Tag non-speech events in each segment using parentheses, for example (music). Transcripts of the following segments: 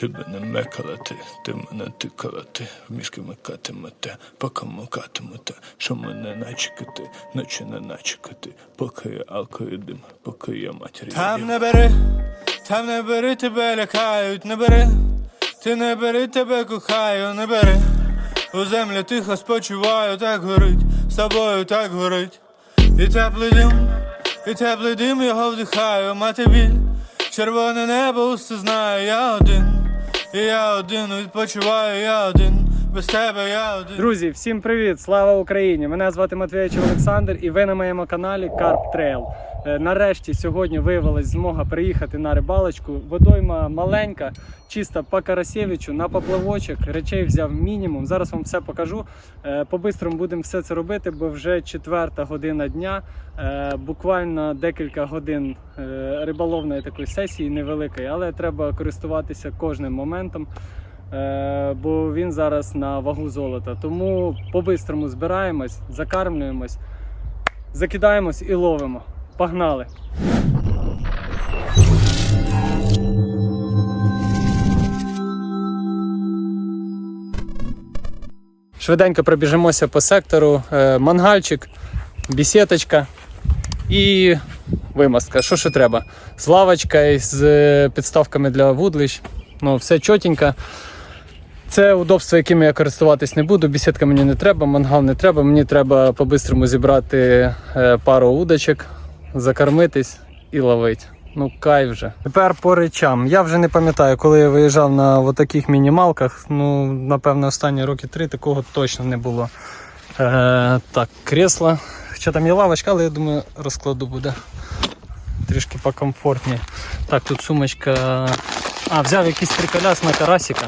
Тебе не мекалати, ти мене тикалати, в мізки микатимете, поки мукатимете, що мене начекати, ночі не начекати, поки я алкою дим, поки я матері. Там не бери, там не бери, тебе лякають, не бери, ти не бери, тебе кохаю, не бери. У землі тихо спочиваю, так горить, з тобою так горить. І теплий дим, і теплий дим його вдихаю, мати біль. Червоне небо усе знаю, я один, я один, відпочиваю, я один, без тебе я один. Друзі, всім привіт! Слава Україні! Мене звати Матвійович Олександр, і ви на моєму каналі Карп Трейл. Нарешті сьогодні виявилась змога приїхати на рибалочку. Водойма маленька, чиста по Карасєвичу, на поплавочок. Речей взяв мінімум. Зараз вам все покажу. Е, По-бистрому будемо все це робити, бо вже четверта година дня. Е, Буквально декілька годин е, риболовної такої сесії невеликої, але треба користуватися кожним моментом. Е, бо він зараз на вагу золота. Тому по-бистрому збираємось, закармлюємось, закидаємось і ловимо. Погнали! Швиденько пробіжимося по сектору. Е, Мангальчик, бісеточка і вимазка. Що ще треба? З лавочкою, з е, підставками для вудлищ. Ну, все чотенько. Це удобство, яким я користуватись не буду. Бісідка мені не треба, мангал не треба. Мені треба по-бистрому зібрати е, пару удочок, закормитись і ловити. Ну, кай вже. Тепер по речам. Я вже не пам'ятаю, коли я виїжджав на таких мінімалках. Ну, напевно, останні роки три такого точно не було. Е, так, кресло. Хоча там є лавочка, але я думаю, розкладу буде трішки покомфортніше. Так, тут сумочка. А, взяв якийсь приколяс на карасика.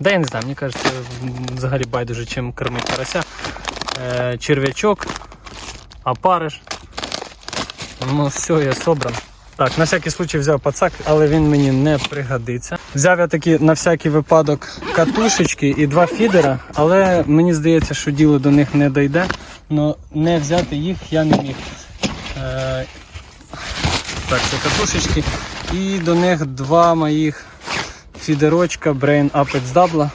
Да я не знаю, мені кажеться, взагалі байдуже, чим кормить карася. Е, черв'ячок, опариш. Ну все, я собран. Так, на всякий случай взяв пацак, але він мені не пригодиться. Взяв я такі на всякий випадок катушечки і два фідера, але мені здається, що діло до них не дойде. Но не взяти їх я не міг. Е, так, це катушечки. І до них два моїх фідерочка Brain Apex Double.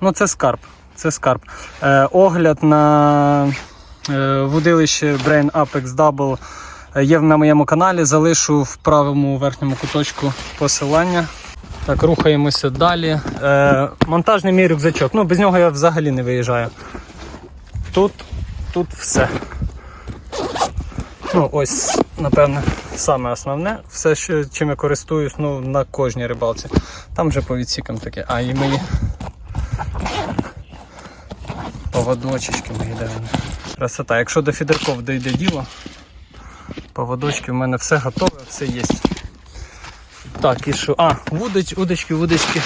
Ну, це скарб. Це скарб. Е, огляд на е, водилище Brain Apex Double є на моєму каналі. Залишу в правому верхньому куточку посилання. Так, рухаємося далі. Е, монтажний мій рюкзачок. Ну, без нього я взагалі не виїжджаю. Тут, тут все. Ну, ось, напевне, саме основне. Все, що, чим я користуюсь ну, на кожній рибалці. Там вже по відсікам таке. А, і мої поводочечки мої де вони. Красота. Якщо до фідерков дійде діло, поводочки в мене все готове, все є. Так, і що? А, вудоч, удочки, удочки.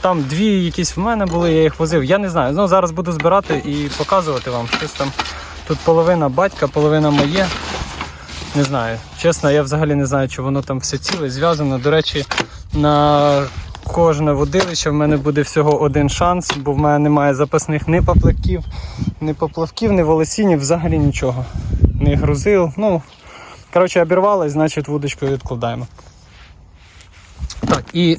Там дві якісь в мене були, я їх возив. Я не знаю. Ну, зараз буду збирати і показувати вам щось там. Тут половина батька, половина моє. Не знаю. Чесно, я взагалі не знаю, чи воно там все ціле, зв'язано. До речі, на кожне водилище в мене буде всього один шанс, бо в мене немає запасних ні поплавків, ні поплавків, ні волосінів, взагалі нічого. Ні грузил. Ну, коротше, обірвалось, значить вудочку відкладаємо. Так, і,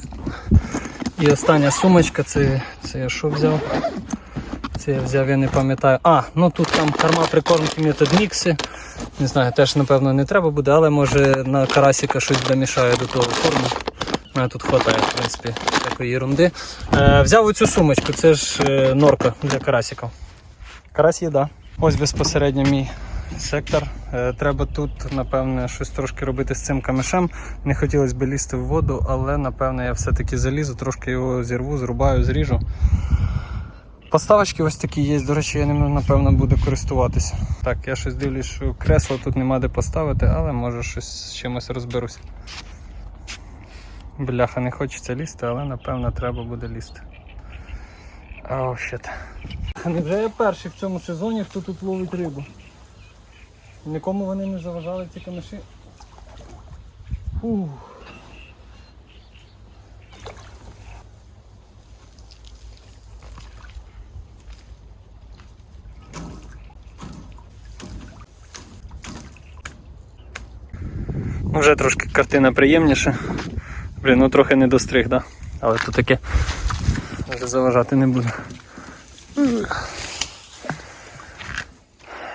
і остання сумочка, це, це я що взяв? Це я взяв, я не пам'ятаю. А, ну тут там корма прикормки метод мікси. Не знаю, теж напевно не треба буде, але може на карасика щось домішаю до того корму. У мене тут вистачає, в принципі, такої ерунди. Е, взяв оцю сумочку, це ж е, норка для карасиків. Карась їда. Ось безпосередньо мій сектор. Е, треба тут, напевне, щось трошки робити з цим камешем. Не хотілося б лізти в воду, але напевне я все-таки залізу, трошки його зірву, зрубаю, зріжу. Поставочки ось такі є, до речі, я ними напевно буду користуватися. Так, я щось дивлюсь, що кресло тут нема де поставити, але може щось з чимось розберусь. Бляха, не хочеться лізти, але напевно треба буде лізти. Оу, щит. Невже я перший в цьому сезоні, хто тут ловить рибу? Нікому вони не заважали ці камеші. Фух. Вже трошки картина приємніша. Блін, ну трохи не достриг, да? Але то таке. Може заважати не буде.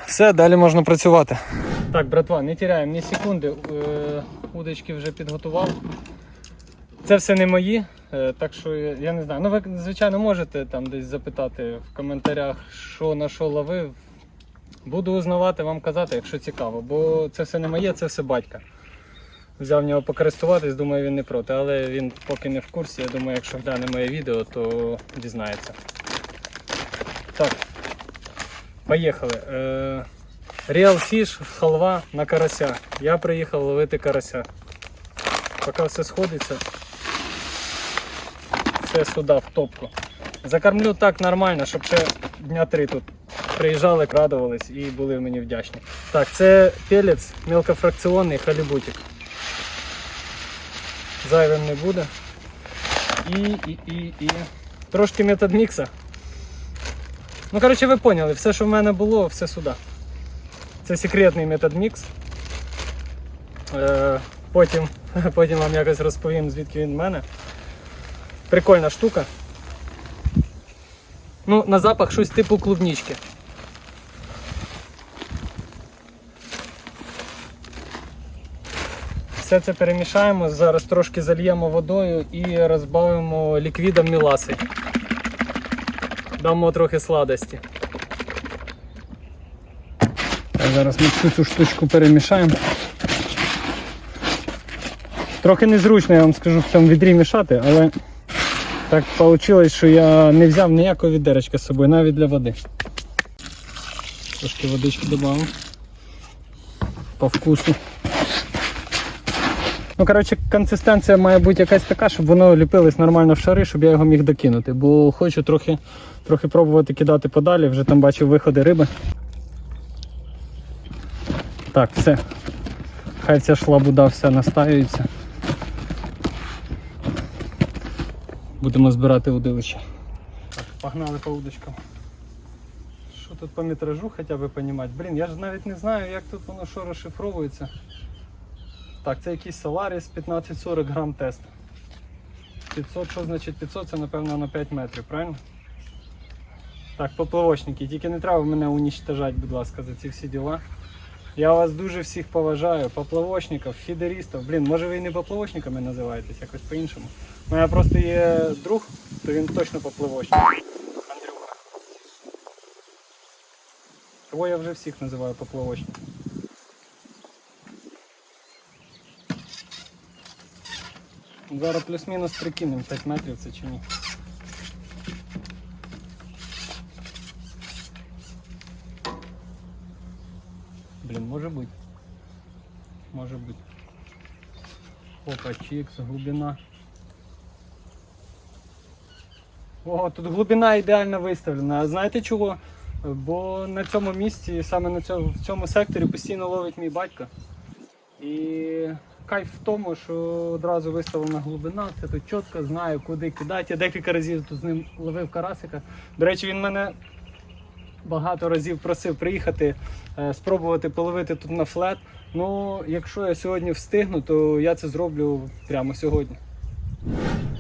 Все, далі можна працювати. Так, братва, не тіряємо ні секунди. Е, Удочки вже підготував. Це все не мої, е, так що я не знаю. Ну, ви, звичайно, можете там десь запитати в коментарях, що на що ловив. Буду узнавати, вам казати, якщо цікаво, бо це все не моє, це все батька. Взяв нього покористуватись, думаю, він не проти, але він поки не в курсі. Я думаю, якщо гляне моє відео, то дізнається. Так, поїхали. Е, Real Fish, халва на карася. Я приїхав ловити карася. Поки все сходиться, все сюди в топку. Закормлю так нормально, щоб ще дня три тут приїжджали, крадувались і були мені вдячні. Так, це пелець мелкофракціонний халібутик. Зайвим не буде. І, і, і, і. Трошки метод мікса. Ну, коротше, ви поняли, все, що в мене було, все сюди. Це секретний метод мікс. Е, потім, (laughs) потім вам якось розповім, звідки він в мене. Прикольна штука. Ну, на запах щось типу клубнички. Все це перемішаємо, зараз трошки зальємо водою і розбавимо ліквідом міласи. Дамо трохи сладості. Зараз ми всю цю штучку перемішаємо. Трохи незручно, я вам скажу, в цьому відрі мішати, але так вийшло, що я не взяв ніякого відеречка з собою, навіть для води. Трошки водички додав. По вкусу. Ну, коротше, консистенція має бути якась така, щоб воно ліпилось нормально в шари, щоб я його міг докинути. Бо хочу трохи, трохи пробувати кидати подалі, вже там бачив виходи риби. Так, все. Хай ця шлабуда вся настаюється. Будемо збирати удилище. Погнали по удочкам. Що тут по метражу хоча б розуміти? Блін, я ж навіть не знаю, як тут воно що розшифровується. Так, це якийсь Solaris 1540 грам тест. 500, що значить 500? Це напевно на 5 метрів, правильно? Так, поплавочники, тільки не треба мене унічтожати, будь ласка, за ці всі діла. Я вас дуже всіх поважаю, поплавочників, фідерістів. Блін, може ви і не поплавочниками називаєтесь, якось по-іншому. У мене просто є друг, то він точно поплавочник. Андрюха. Того я вже всіх називаю поплавочниками. Зараз плюс-мінус прикинемо 5 метрів це чи ні. Блін, може бути. Може бути. Опа, чікс, глибина. О, тут глибина ідеально виставлена. А знаєте чого? Бо на цьому місці, саме на цьому, в цьому секторі постійно ловить мій батько. І кайф в тому, що одразу виставлена глибина, це тут чітко знаю, куди кидати. Я декілька разів тут з ним ловив карасика. До речі, він мене багато разів просив приїхати, е, спробувати половити тут на флет. Ну, якщо я сьогодні встигну, то я це зроблю прямо сьогодні.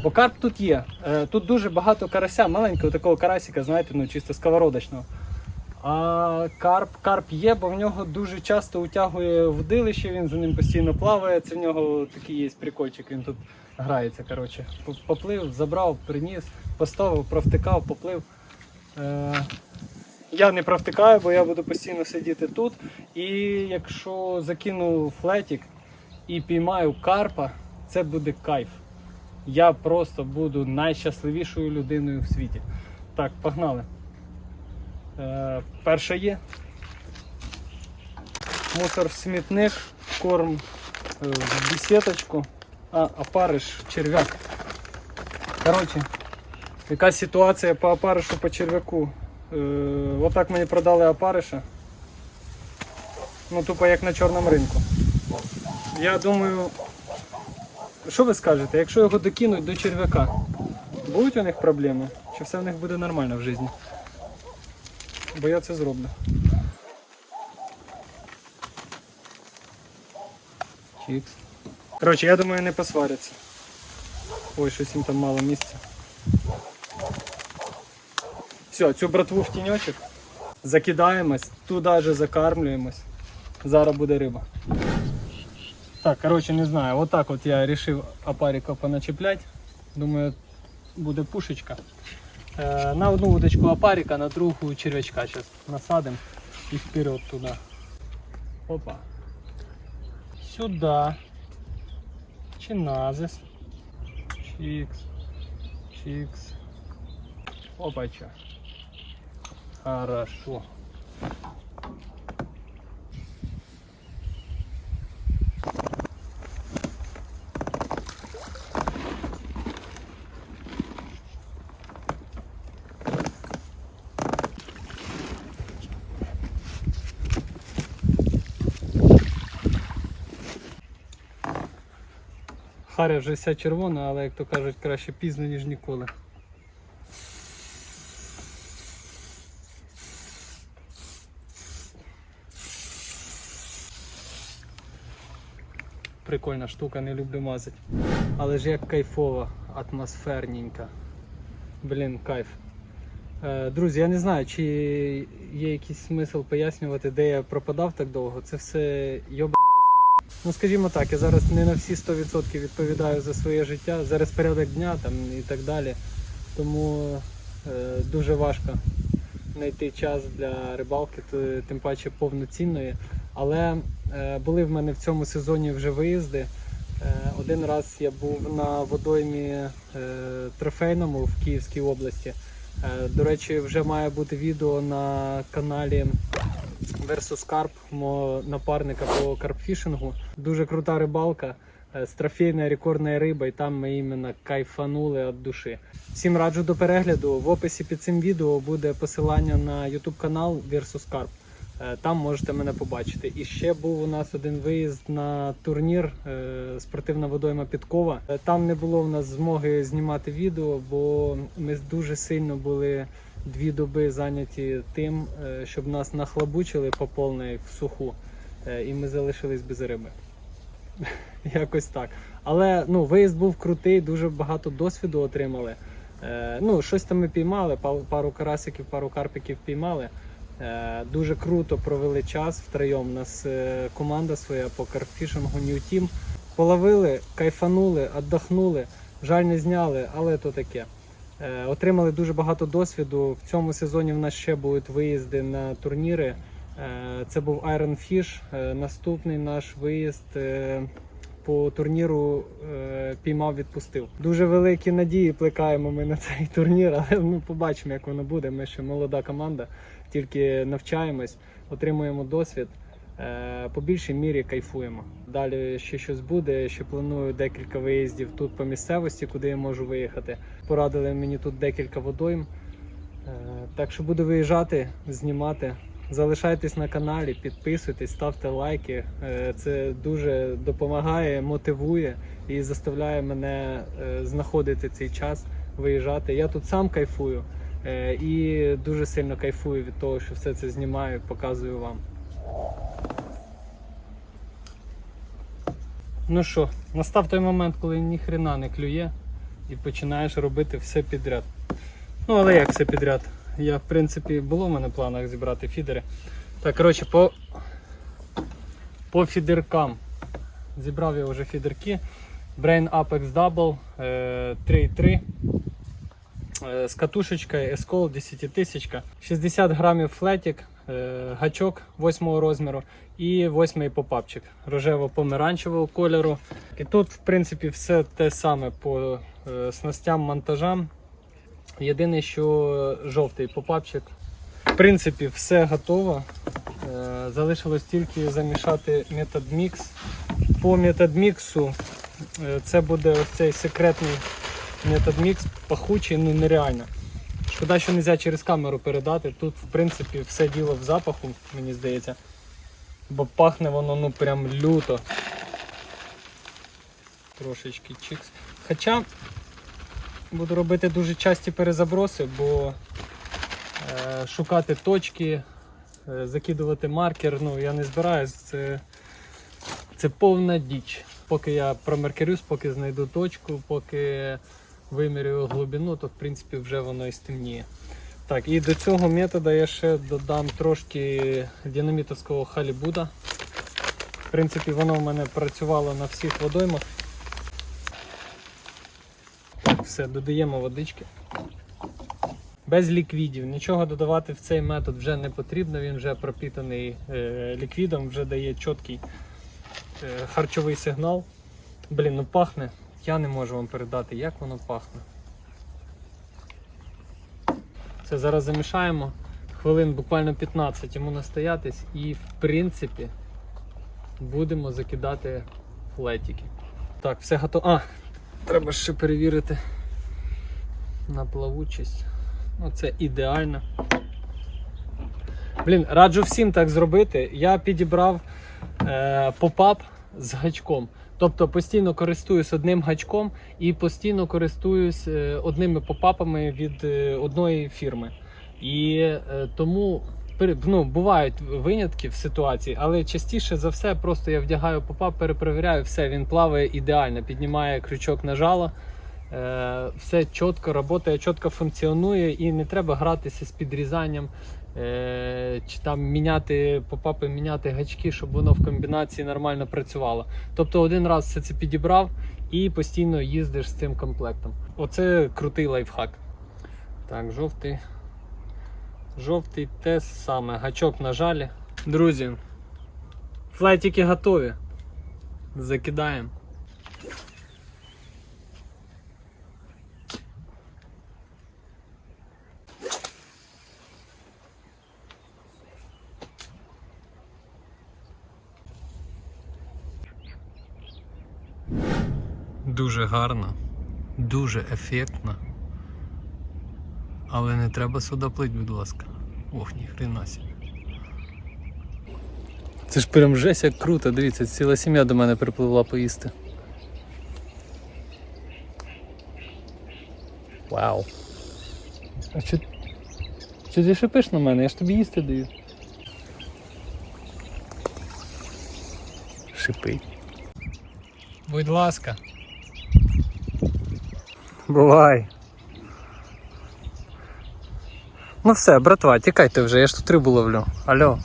Бо карп тут є. Е, Тут дуже багато карася, маленького такого карасика, знаєте, ну чисто сковородочного. А карп, карп є, бо в нього дуже часто утягує вдилище, він за ним постійно плаває. Це в нього такий є прикольчик, він тут грається. коротше. Поплив, забрав, приніс, поставив, провтикав, поплив. Е, я не провтикаю, бо я буду постійно сидіти тут. І якщо закину флетік і піймаю карпа, це буде кайф. Я просто буду найщасливішою людиною в світі. Так, погнали. Е, перше є. Мусор в смітник, корм е, в бесеточку, а опариш черв'як. Коротше, яка ситуація по опаришу по черв'яку. Е, отак мені продали опариша. Ну, тупо як на чорному ринку. Я думаю, що ви скажете, якщо його докинуть до черв'яка, будуть у них проблеми? Чи все в них буде нормально в житті? Бо я це зроблю. Чікс. Коротше, я думаю, не посваряться. Ой, щось їм там мало місця. Все, цю братву в тіньочок. Закидаємось, туди же закармлюємось. Зараз буде риба. Так, коротше, не знаю. Отак от я вирішив опарика поначеплять. Думаю, буде пушечка. Е, на одну удочку опарика, на другу червячка Сейчас насадим і вперед туда. Опа. Сюда. Чиназис. Чикс. Чикс. Опача. Хорошо. Харя вже вся червона, але як то кажуть, краще пізно, ніж ніколи. Прикольна штука, не люблю мазати. Але ж як кайфова, атмосферненька. Блін, кайф. Е, Друзі, я не знаю, чи є якийсь смисл пояснювати, де я пропадав так довго. Це все йоба. Ну, скажімо так, я зараз не на всі 100% відповідаю за своє життя, за розпорядок дня там, і так далі. Тому е, дуже важко знайти час для рибалки, тим паче повноцінної. Але е, були в мене в цьому сезоні вже виїзди. Е, один раз я був на водоймі е, трофейному в Київській області. Е, до речі, вже має бути відео на каналі Versus Carp, мого напарника по карпфішингу. Дуже крута рибалка е, з трофейною рекордною рибою, і там ми іменно кайфанули від душі. Всім раджу до перегляду. В описі під цим відео буде посилання на YouTube канал Versus Carp. Е, Там можете мене побачити. І ще був у нас один виїзд на турнір е, спортивна водойма Підкова. Е, Там не було у нас змоги знімати відео, бо ми дуже сильно були дві доби зайняті тим, щоб нас нахлабучили по повній в суху, і ми залишились без риби. (laughs) Якось так. Але ну, виїзд був крутий, дуже багато досвіду отримали. Ну, щось там ми піймали, па- пару карасиків, пару карпиків піймали. Е, дуже круто провели час втроєм. У нас е, команда своя по карпфішингу New Team. Половили, кайфанули, віддохнули. Жаль, не зняли, але то таке. Е, Отримали дуже багато досвіду. В цьому сезоні в нас ще будуть виїзди на турніри. Це був Iron Fish. Наступний наш виїзд по турніру піймав, відпустив. Дуже великі надії плекаємо ми на цей (laughs) турнір, але ну, побачимо, як воно буде. Ми ще молода команда, тільки навчаємось, отримуємо досвід. Е, По більшій мірі кайфуємо. Далі ще щось буде. Ще планую декілька виїздів тут по місцевості, куди я можу виїхати. Порадили мені тут декілька водойм. Е, Так що буду виїжджати, знімати. Залишайтесь на каналі, підписуйтесь, ставте лайки. Е, Це дуже допомагає, мотивує і заставляє мене знаходити цей час, виїжджати. Я тут сам кайфую і дуже сильно кайфую від того, що все це знімаю, показую вам. Ну що, настав той момент, коли ніхрена не клює і починаєш робити все підряд. Ну, але як все підряд? Я, в принципі, було в мене в планах зібрати фідери. Так, коротше, по, по фідеркам. Зібрав я вже фідерки. Brain Apex Double е, 3.3 е, з катушечкою Ескол 10 тисячка. 60 грамів флетік, е, гачок 8 розміру і 8 попапчик рожево-помаранчевого кольору. І тут, в принципі, все те саме по е, снастям, монтажам. Єдине, що жовтий попапчик. В принципі, все готово. Е, Залишилось тільки замішати метод мікс. По метод міксу е, це буде ось цей секретний метод мікс, пахучий, ну нереально. Шкода, що не можна через камеру передати. Тут, в принципі, все діло в запаху, мені здається. Бо пахне воно ну прям люто. Трошечки чикс. Хоча буду робити дуже часті перезаброси, бо е, шукати точки, е, закидувати маркер, ну я не збираюсь, це, це повна діч. поки я промаркерюсь, поки знайду точку, поки вимірюю глибину, то в принципі вже воно і стемніє. Так, і до цього методу я ще додам трошки динамітовського халібуда. В принципі, воно в мене працювало на всіх водоймах. Так, все, додаємо водички. Без ліквідів. Нічого додавати в цей метод вже не потрібно, він вже пропітаний е, ліквідом, вже дає чіткий е, харчовий сигнал. Блін, ну пахне. Я не можу вам передати, як воно пахне. Це зараз замішаємо. Хвилин буквально 15 йому настоятись і в принципі будемо закидати флетики. Так, все готово. А, треба ще перевірити на плавучість. Ну, це ідеально. Блін, раджу всім так зробити. Я підібрав е, попап з гачком. Тобто постійно користуюсь одним гачком і постійно користуюсь е, одними попапами від е, одної фірми. І е, тому ну, бувають винятки в ситуації, але частіше за все просто я вдягаю попап, перепровіряю, все, він плаває ідеально, піднімає крючок на жало. Все чітко працює, чітко функціонує і не треба гратися з підрізанням. Е, чи там міняти попапи, міняти гачки, щоб воно в комбінації нормально працювало. Тобто один раз все це підібрав і постійно їздиш з цим комплектом. Оце крутий лайфхак. Так, жовтий. Жовтий те саме. Гачок на жалі. Друзі, флайтики готові. Закидаємо. Дуже гарно, дуже ефектно. Але не треба сюди плить, будь ласка. Ох, ні хрена собі. Це ж прям жесть як круто, дивіться, ціла сім'я до мене припливла поїсти. Вау. А що, що ти шипиш на мене? Я ж тобі їсти даю. Шипить. Будь ласка. Бувай. Ну все, братва, тікайте вже, я ж тут рибу ловлю. Алло.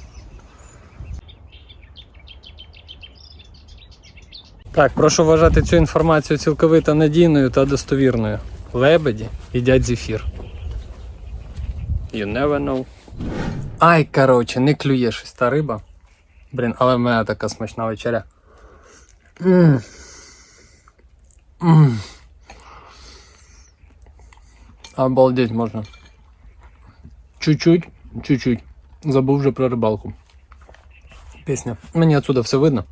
Так, прошу вважати цю інформацію цілковито надійною та достовірною. Лебеді їдять зефір. You never know. Ай, коротше, не клює щось та риба. Блін, але в мене така смачна вечеря. Ммм. Ммм. Обалдеть можна. Чуть-чуть, чуть-чуть. Забув вже про рибалку. Пісня. Мені отсюда все видно.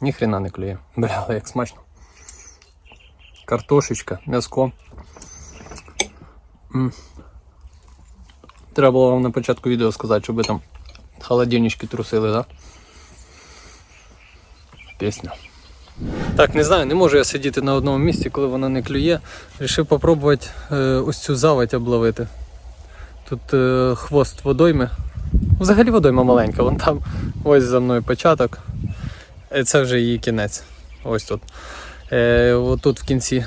Ні хрена не клює. Бля, як смачно. Картошечка, м'яско. Треба було вам на початку відео сказати, щоб ви там холодильнички трусили, да? Пісня. Так, не знаю, не можу я сидіти на одному місці, коли воно не клює. Рішив попробувати е, ось цю заводь обловити. Тут е, хвост водойми. Взагалі водойма маленька, вон там ось за мною початок. Е, Це вже її кінець. Ось тут. Е, отут в кінці,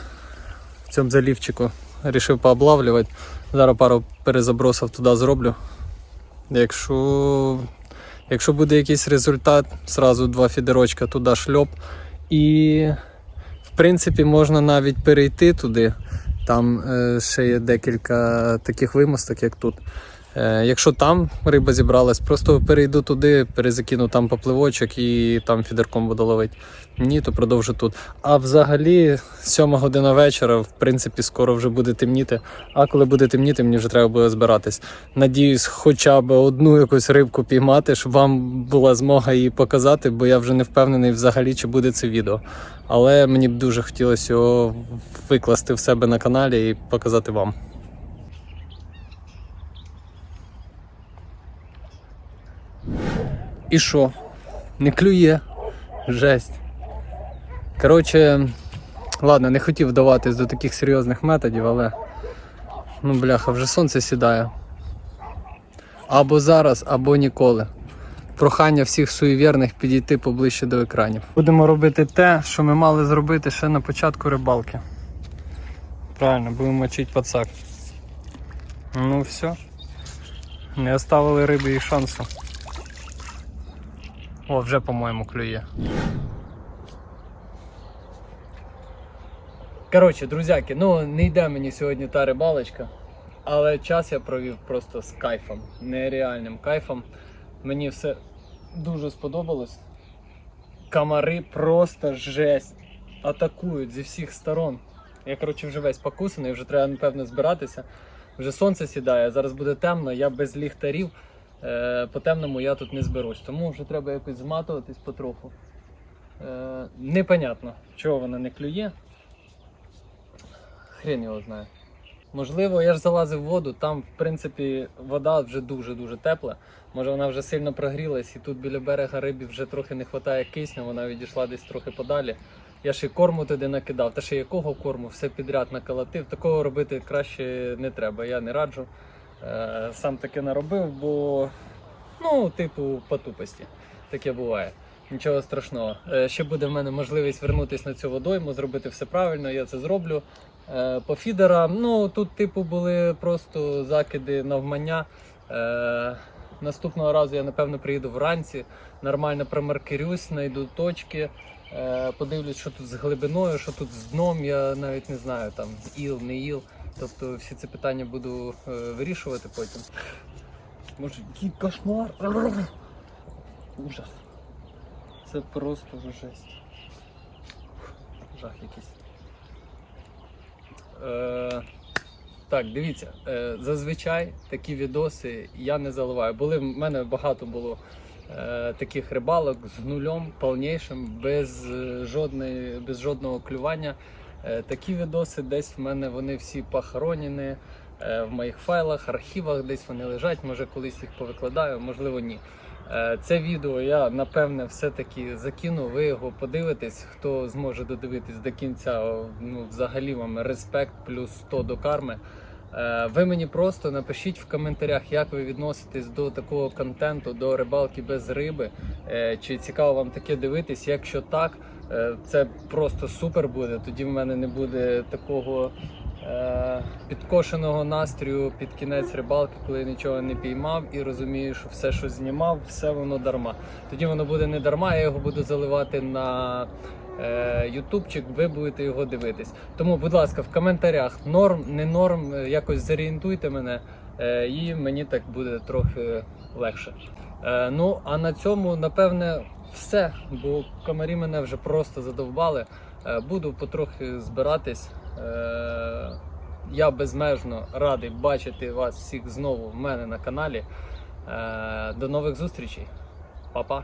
в цьому залівчику, рішив пооблавлювати. Зараз пару перезабросів туди зроблю. Якщо, якщо буде якийсь результат, зразу два фідерочка туди шльоп. І в принципі можна навіть перейти туди. Там е, ще є декілька таких вимосток, як тут. Е, якщо там риба зібралась, просто перейду туди, перезакину там попливочок і там фідерком буду ловити. Ні, то продовжу тут. А взагалі, сьома година вечора, в принципі, скоро вже буде темніти. А коли буде темніти, мені вже треба буде збиратись. Надіюсь, хоча б одну якусь рибку піймати, щоб вам була змога її показати, бо я вже не впевнений взагалі, чи буде це відео. Але мені б дуже хотілося його викласти в себе на каналі і показати вам. І що? Не клює. Жесть. Коротше, ладно, не хотів вдаватись до таких серйозних методів, але. Ну, бляха, вже сонце сідає. Або зараз, або ніколи. прохання всіх суєвірних підійти поближче до екранів. Будемо робити те, що ми мали зробити ще на початку рибалки. Правильно, будемо мочити пацак. Ну все. Не оставили риби і шансу. О, вже, по-моєму, клює. Коротше, друзяки, ну не йде мені сьогодні та рибалочка, але час я провів просто з кайфом, нереальним кайфом. Мені все дуже сподобалось. Комари просто жесть. Атакують зі всіх сторон. Я, коротше, вже весь покусаний, вже треба, напевно, збиратися. Вже сонце сідає, зараз буде темно, я без ліхтарів. Е, по темному я тут не зберусь, тому вже треба якось зматуватись потроху. Е, непонятно, чого вона не клює. Хрен його знає. Можливо, я ж залазив в воду, там, в принципі, вода вже дуже-дуже тепла. Може вона вже сильно прогрілась, і тут біля берега рибі вже трохи не вистачає кисню, вона відійшла десь трохи подалі. Я ще й корму туди накидав, та ще якого корму, все підряд наколотив. Такого робити краще не треба, я не раджу. Е, сам таке наробив, бо, ну, типу, по тупості. Таке буває. Нічого страшного. Е, ще буде в мене можливість вернутися на цю водойму, зробити все правильно, я це зроблю. Е, по фідерам, ну тут, типу, були просто закиди навмання. Наступного разу я напевно приїду вранці, нормально промаркерюсь, знайду точки, подивлюсь, що тут з глибиною, що тут з дном, я навіть не знаю, там іл, не іл. Тобто всі ці питання буду е, вирішувати потім. Може, який кошмар. Ужас. Це просто жесть. Жах якийсь. Е, так, дивіться, е, зазвичай такі відоси я не заливаю. Були в мене багато було е, таких рибалок з нульом, повнішим, без, е, жодної, без жодного клювання. Е, такі відоси десь в мене вони всі похоронені е, в моїх файлах, архівах, десь вони лежать. Може колись їх повикладаю, можливо, ні. Е, Це відео я напевне все-таки закину. Ви його подивитесь. Хто зможе додивитись до кінця, ну взагалі вам респект плюс 100 до карми. Ви мені просто напишіть в коментарях, як ви відноситесь до такого контенту, до рибалки без риби. Чи цікаво вам таке дивитись? Якщо так, це просто супер буде. Тоді в мене не буде такого е, підкошеного настрою під кінець рибалки, коли я нічого не піймав і розумію, що все, що знімав, все воно дарма. Тоді воно буде не дарма, я його буду заливати на е, ютубчик, ви будете його дивитись. Тому, будь ласка, в коментарях норм, не норм, е, якось зорієнтуйте мене, е, і мені так буде трохи легше. Е, ну, а на цьому, напевне, все, бо комарі мене вже просто задовбали. Е, буду потрохи збиратись. Е, я безмежно радий бачити вас всіх знову в мене на каналі. Е, До нових зустрічей. Па-па.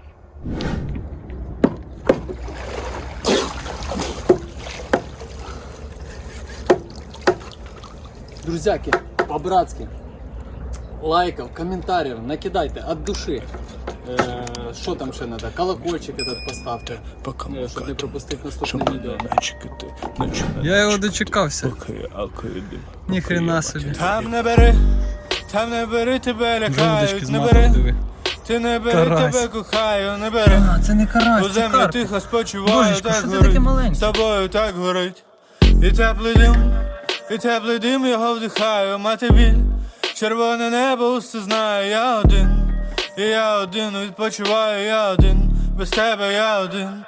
Друзяки, по-братски. Лайков, комментариев накидайте от души. Що там ще треба? Колокольчик этот поставте, Пока щоб не пропустити наступне відео. Я його дочекався. Поки я алкою дим. Ні поки хрена я собі. Там не бери, там не бери, тебе лякають, не бери, ти не бери, Карась. тебе кохаю, не бери. А, це не карась, У землю тихо спочиваю, Божечко, так горить, з тобою так горить. І теплий дим, і теплий дим його вдихаю, мати біль. Червоне небо усе знаю, я один. І я один відпочиваю, я один. Без тебе я один.